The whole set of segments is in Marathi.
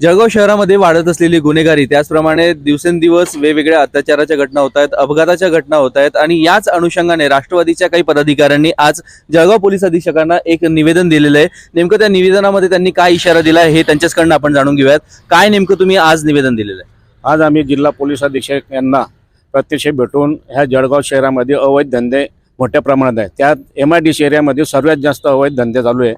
जळगाव शहरामध्ये वाढत असलेली गुन्हेगारी त्याचप्रमाणे दिवसेंदिवस वेगवेगळ्या अत्याचाराच्या घटना होत आहेत अपघाताच्या घटना होत आहेत आणि याच अनुषंगाने राष्ट्रवादीच्या काही पदाधिकाऱ्यांनी आज जळगाव पोलीस अधीक्षकांना एक निवेदन दिलेलं आहे. नेमकं त्या निवेदनामध्ये त्यांनी काय इशारा दिला आहे हे त्यांच्याचकडनं आपण जाणून घेऊयात. काय नेमकं तुम्ही आज निवेदन दिलेलं आहे? आज आम्ही जिल्हा पोलीस अधीक्षक यांना प्रत्यक्ष भेटून ह्या जळगाव शहरामध्ये अवैध धंदे मोठ्या प्रमाणात आहेत. त्यात एम आय डी सी एरियामध्ये सर्वात जास्त अवैध धंदे चालू आहे.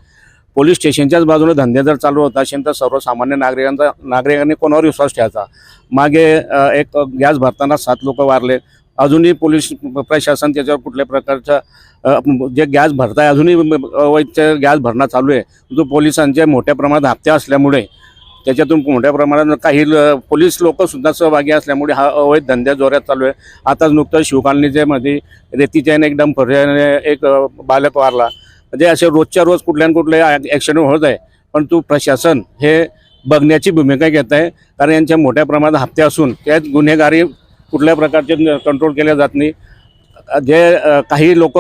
पोलीस स्टेशनच्याच बाजूने धंदे जर चालू होत असेल तर सर्वसामान्य नागरिकांचा नागरिकांनी कोणावर विश्वास ठेवायचा? मागे एक गॅस भरताना सात लोक वारले. अजूनही पोलीस प्रशासन त्याच्यावर कुठल्या प्रकारचं जे गॅस भरताय अजूनही अवैध गॅस भरणं चालू आहे. जो पोलिसांचे मोठ्या प्रमाणात हप्ते असल्यामुळे त्याच्यातून मोठ्या प्रमाणात काही ल- पोलीस लोकंसुद्धा सहभागी असल्यामुळे हा अवैध धंद्या जोरात चालू आहे. आताच नुकतं शिवकालनीच्यामध्ये रेतीच्या एक डंपरने एक बालक वारला. म्हणजे असे रोजच्या रोज कुठल्या न कुठल्या ॲक्सिडेंट होत आहे. पण तू प्रशासन हे बघण्याची भूमिका घेत आहे. कारण यांच्या मोठ्या प्रमाणात हप्ते असून त्यात गुन्हेगारी कुठल्या प्रकारचे कंट्रोल केल्या जात नाही. जे काही लोक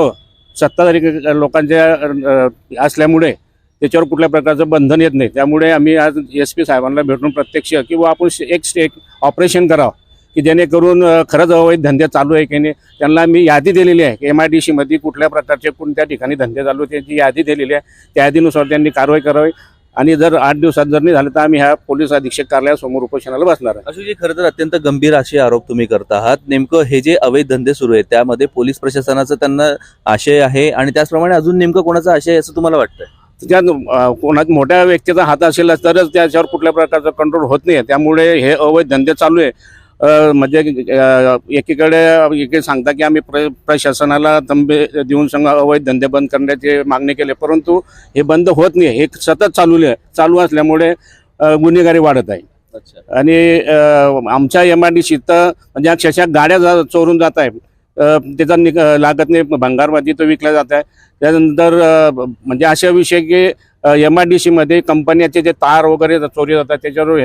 सत्ताधारी लोकांच्या असल्यामुळे त्याच्यावर कुठल्या प्रकारचं बंधन येत नाही. त्यामुळे आम्ही आज एस पी साहेबांना भेटून प्रत्यक्ष किंवा आपण एक एक ऑपरेशन करावं. की जेणेकरून खरंच अवैध धंदे चालू आहे की नाही त्यांना मी यादी दिलेली आहे. एम आय डी सीमध्ये कुठल्या प्रकारचे कोणत्या ठिकाणी धंदे चालू आहेत त्याची यादी दिलेली आहे. त्या यादीनुसार त्यांनी कारवाई करावी. आणि जर आठ दिवसात जर नाही झालं तर आम्ही ह्या पोलीस अधीक्षक कार्यालयासमोर उपोषणाला बसणार आहे. अशी खरं तर अत्यंत गंभीर असे आरोप तुम्ही करत आहात. नेमकं हे जे अवैध धंदे सुरू आहेत त्यामध्ये पोलीस प्रशासनाचा त्यांना आशय आहे आणि त्याचप्रमाणे अजून नेमकं कोणाचा आशय आहे असं तुम्हाला वाटतंय? त्यात अ, कोणा मोठ्या व्यक्तीचा हात असेल तरच त्याच्यावर कुठल्या प्रकारचा कंट्रोल होत नाही. त्यामुळे हे अवैध धंदे चालू आहे. म्हणजे एकीकडे एके सांगता की आम्ही प्र प्रशासनाला तंबे देऊन संघ अवैध धंदे बंद करण्याची मागणी केली परंतु हे बंद होत नाही हे सतत चालू आहे चालू असल्यामुळे गुन्हेगारी वाढत आहे. आणि आमच्या एम आय डी सीत म्हणजे अक्षरशः गाड्या जा चोरून जात आहे त्याचा निक लागत नाही भंगारमध्ये तो विकला जात आहे. त्यानंतर म्हणजे अशा विषय की एम आय डी सीमध्ये कंपन्याचे जे तार वगैरे चोरी जातात त्याच्यावर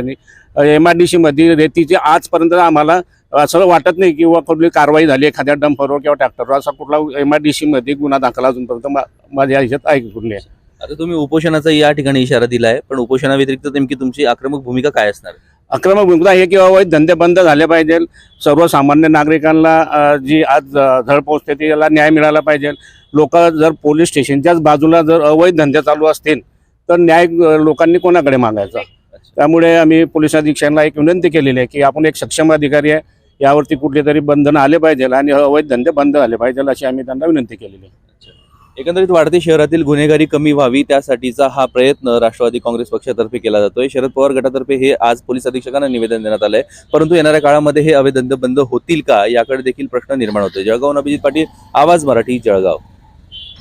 एम आय डी सीमध्ये रेतीचे आजपर्यंत आम्हाला असं वाटत नाही किंवा कुठली कारवाई झाली एखाद्या डंपरवर किंवा ट्रॅक्टरवर. असा कुठला एम आय डी सीमध्ये गुन्हा दाखल अजूनपर्यंत माझ्या ह्याच्यात आहे कुठली आता तुम्ही उपोषणाचा या ठिकाणी इशारा दिलाय पण उपोषणाव्यतिरिक्त नेमकी तुमची आक्रमक भूमिका काय असणार? आक्रमक भूमिका हे की अवैध धंदे बंद झाले पाहिजे. सर्वसामान्य नागरिकांना जी आज झळ पोचते त्याला न्याय मिळाला पाहिजे. लोक जर पोलीस स्टेशनच्याच बाजूला जर अवैध धंदे चालू असतील तर न्याय लोकांनी कोणाकडे मागायचा? त्यामुळे आम्ही पोलीस अधीक्षकांना एक विनंती केलेली आहे की आपण एक सक्षम अधिकारी आहे यावरती कुठले तरी बंधन आले पाहिजे आणि अवैध धंदे बंद झाले पाहिजे अशी आम्ही त्यांना विनंती केलेली आहे. एकंदरीत वाढती शहरातील गुन्हेगारी कमी व्हावी त्यासाठीचा हा प्रयत्न राष्ट्रवादी काँग्रेस पक्षातर्फे केला जातोय. शरद पवार गटातर्फे हे आज पोलीस अधीक्षकांना निवेदन देण्यात आलंय. परंतु येणाऱ्या काळामध्ये हे अवैध धंदे बंद होतील का याकडे देखील प्रश्न निर्माण होतोय. जळगाव अभिजित पाटील आवाज मराठी जळगाव.